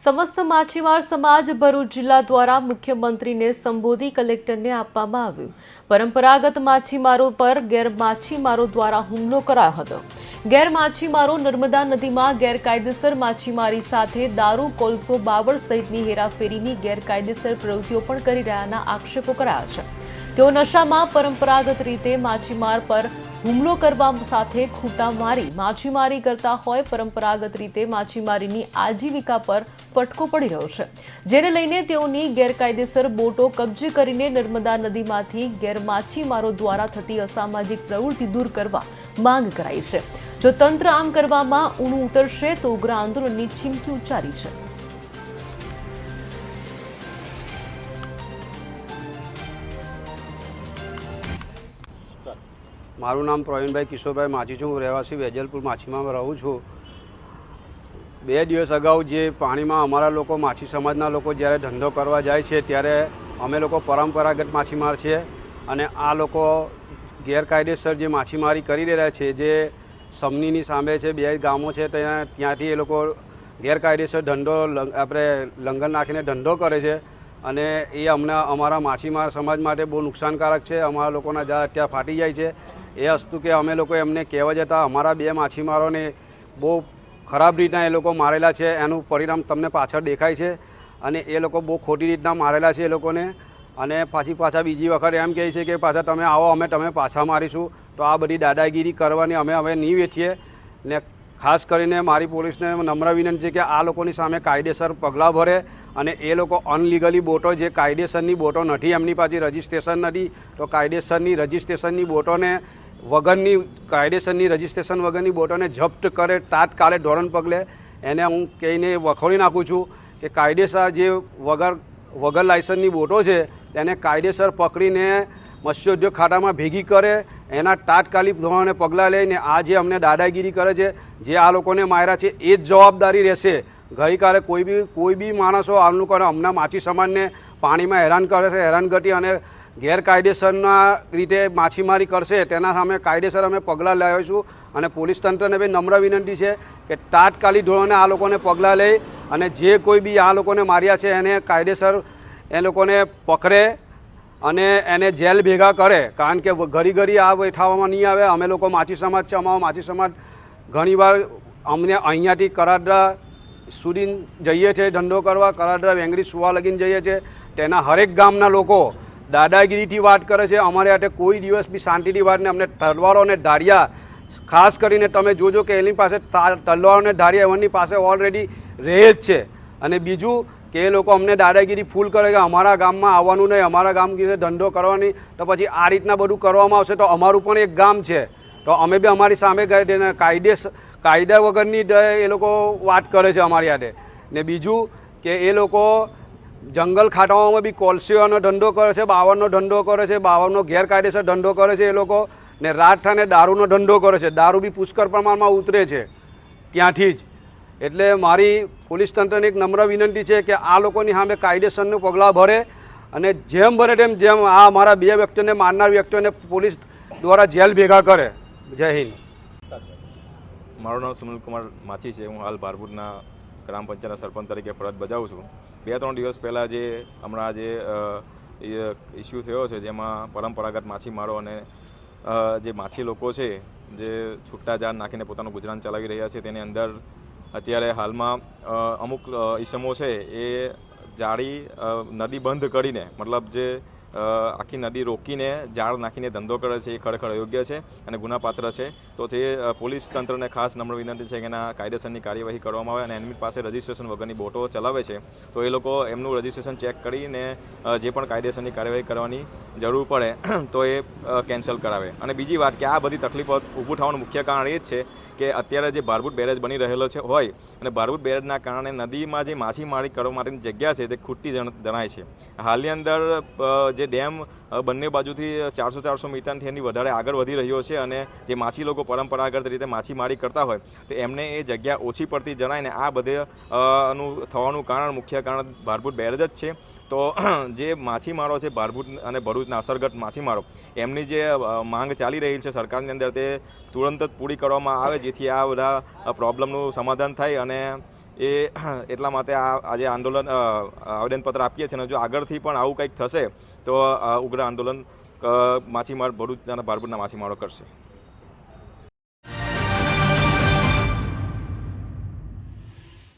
સમસ્ત માછીમાર સમાજ ભરૂચ જિલ્લા દ્વારા મુખ્યમંત્રીને સંબોધી કલેક્ટરને આપવામાં આવ્યું. પરંપરાગત માછીમારો પર ગેરમાછીમારો દ્વારા હુમલો કરાયો હતો. ગેરમાછીમારો નર્મદા નદીમાં ગેરકાયદેસર માછીમારી સાથે દારૂ, કોલસો, બાવળ સહિતની હેરાફેરીની ગેરકાયદેસર પ્રવૃત્તિઓ પણ કરી રહ્યાના આક્ષેપો કરાયા છે. તેઓ નશામાં પરંપરાગત રીતે માછીમાર પર હુમલો કરવા સાથે ખૂંટા મારી માછીમારી કરતા હોય, પરંપરાગત રીતે માછીમારીની આજીવિકા પર ફટકો પડી રહ્યો છે. જેને લઈને તેઓની ગેરકાયદેસર બોટો કબજે કરીને નર્મદા નદીમાંથી ગેરમાછીમારો દ્વારા થતી અસામાજિક પ્રવૃત્તિ દૂર કરવા માંગ કરાઈ છે. જો તંત્ર આમ કરવામાં ઊણું ઉતરશે, તો ઉગ્ર આંદોલનની ચીમકી ઉચ્ચારી છે. મારું નામ પ્રવીણભાઈ કિશોરભાઈ માછી છું. હું રહેવાસી વેજલપુર માછીમાં રહું છું. બે દિવસ અગાઉ જે પાણીમાં અમારા લોકો માછી સમાજના લોકો જ્યારે ધંધો કરવા જાય છે, ત્યારે અમે લોકો પરંપરાગત માછીમાર છીએ અને આ લોકો ગેરકાયદેસર જે માછીમારી કરી રહ્યા છે, જે સમનીની સામે છે, બે ગામો છે, ત્યાં ત્યાંથી એ લોકો ગેરકાયદેસર ધંધો આપણે લંગર નાખીને ધંધો કરે છે. અને એ અમને અમારા માછીમાર સમાજ માટે બહુ નુકસાનકારક છે. અમારા લોકોના જા અત્યારે ફાટી જાય છે. એ હસ્તુ કે અમે લોકો એમને કહેવા જતાં અમારા બે માછીમારોને બહુ ખરાબ રીતના એ લોકો મારેલા છે. એનું પરિણામ તમને પાછળ દેખાય છે. અને એ લોકો બહુ ખોટી રીતના મારેલા છે એ લોકોને. અને પાછી પાછા બીજી વખત એમ કહે છે કે પાછા તમે આવો, અમે તમે પાછા મારીશું. તો આ બધી દાદાગીરી કરવાની અમે હવે નહીં વેઠીએ ને ખાસ કરીને મારી પોલીસને નમ્ર વિનંતી છે કે આ લોકોની સામે કાયદેસર પગલાં ભરે અને એ લોકો અનલીગલી બોટો, જે કાયદેસરની બોટો નથી, એમની પાસે રજિસ્ટ્રેશન નથી, તો કાયદેસરની રજિસ્ટ્રેશનની બોટોને વગરની, કાયદેસરની રજિસ્ટ્રેશન વગરની બોટોને જપ્ત કરે તાત્કાલે ધોરણ પગલે. એને હું કહીને વખોડી નાખું છું કે કાયદેસર જે વગર વગર લાયસન્સની બોટો છે, તેને કાયદેસર પકડીને મત્સ્યોદ્યોગ ખાતામાં ભેગી કરે, એના તાત્કાલિક ધોરણે પગલાં લઈને આ જે અમને દાદાગીરી કરે છે, જે આ લોકોને માર્યા છે, એ જ જવાબદારી રહેશે. ગઈકાલે કોઈ બી કોઈ બી માણસો આમનું કરે હમણાં માછી સમાજને પાણીમાં હેરાન કરે છે હેરાનગતિ અને ગેરકાયદેસરના રીતે માછીમારી કરશે, તેના સામે કાયદેસર અમે પગલાં લાવીશું અને પોલીસ તંત્રને બી નમ્ર વિનંતી છે કે તાત્કાલિક ધોરણે આ લોકોને પગલાં લઈ અને જે કોઈ બી આ લોકોને માર્યા છે, એને કાયદેસર એ લોકોને પકડે અને એને જેલ ભેગા કરે. કારણ કે ઘડી ઘડી આ બેઠાવામાં નહીં આવે. અમે લોકો માછી સમાજ છે, અમારો માછી સમાજ ઘણીવાર અમને અહીંયાથી કરાડરા સુધી જઈએ છીએ ધંધો કરવા, કરાડરા વેંગડી સુવા લગીને જઈએ છીએ તેના હરેક ગામના લોકો દાદાગીરીથી વાત કરે છે. અમારે આટે કોઈ દિવસ બી શાંતિની વાત ને અમને તલવારો અને ધારિયા, ખાસ કરીને તમે જોજો કે એની પાસે તલવારો અને ધારિયા એમની પાસે ઓલરેડી રહે જ છે. અને બીજું કે એ લોકો અમને દાદાગીરી ફૂલ કરે કે અમારા ગામમાં આવવાનું નહીં, અમારા ગામ ધંધો કરવાની તો પછી આ રીતના બધું કરવામાં આવશે તો અમારું પણ એક ગામ છે. તો અમે બી અમારી સામે કાયદેસ, કાયદા વગરની એ લોકો વાત કરે છે અમારી હાથે. ને બીજું કે એ લોકો જંગલ ખાટાઓમાં બી કોલસીઓનો ધંધો કરે છે બાવળનો ધંધો કરે છે બાવળનો ગેરકાયદેસર ધંધો કરે છે એ લોકો. ને રાઠાને દારૂનો ધંધો કરે છે. દારૂ બી પુષ્કળ પ્રમાણમાં ઉતરે છે. ત્યાંથી જ. એટલે મારી પોલીસ તંત્રને એક નમ્ર વિનંતી છે કે આ લોકોની સામે કાયદેસરનું પગલાં ભરે અને જેમ બને તેમ જેમ આ મારા બે વ્યક્તિઓને, મારનાર વ્યક્તિઓને પોલીસ દ્વારા જેલ ભેગા કરે. જય હિન્દ. મારું નામ સુનિલ કુમાર માછી છે. હું હાલ ભારપુરના ગ્રામ પંચાયતના સરપંચ તરીકે ફરજ બજાવું છું. બે ત્રણ દિવસ પહેલાં જે હમણાં જે ઇસ્યુ થયો છે, જેમાં પરંપરાગત માછીમારો અને જે માછી લોકો છે, જે છૂટા જાળ નાખીને પોતાનું ગુજરાન ચલાવી રહ્યા છે, તેની અંદર અત્યારે હાલમાં અમુક ઈસમો છે એ જાળી નદી બંધ કરીને મતલબ જે આખી નદી રોકીને જાળ નાખીને ધંધો કરે છે, એ ખરેખર અયોગ્ય છે અને ગુનાપાત્ર છે. તો તે પોલીસ તંત્રને ખાસ નમ્ર વિનંતી છે કે એના કાયદેસરની કાર્યવાહી કરવામાં આવે અને એમની પાસે રજિસ્ટ્રેશન વગરની બોટો ચલાવે છે. તો એ લોકો એમનું રજિસ્ટ્રેશન ચેક કરીને જે પણ કાયદેસરની કાર્યવાહી કરવાની જરૂર પડે, તો એ કેન્સલ કરાવે. અને બીજી વાત કે આ બધી તકલીફો ઊભું થવાનું મુખ્ય કારણ એ જ છે કે અત્યારે જે ભારભૂત બેરેજ બની રહેલો છે, હોય, અને ભારભૂત બેરેજના કારણે નદીમાં જે માછીમારી કરવા માટેની જગ્યા છે તે ખૂટતી જણાય છે. હાલની અંદર જે ડેમ બંને બાજુથી ચારસો ચારસો મીટરથી એની વધારે આગળ વધી રહ્યો છે અને જે માછી લોકો પરંપરાગત રીતે માછીમારી કરતા હોય, તો એમને એ જગ્યા ઓછી પડતી જણાય ને આ બધે નું થવાનું કારણ, મુખ્ય કારણ ભારભૂત બેરેજ જ છે. તો જે માછીમારો છે ભારભૂત અને ભરૂચના અસરગત માછીમારો, એમની જે માંગ ચાલી રહી છે સરકારની અંદર તે તુરંત જ પૂરી કરવામાં આવે, જેથી આ બધા પ્રોબ્લેમનું સમાધાન થાય અને એ એટલા માટે આ આજે આંદોલન આવેદનપત્ર આપીએ છીએ અને જો આગળથી પણ આવું કંઈક થશે, તો ઉગ્ર આંદોલન માછીમાર ભરૂચ અને ભારપુરના માછીમારો કરશે.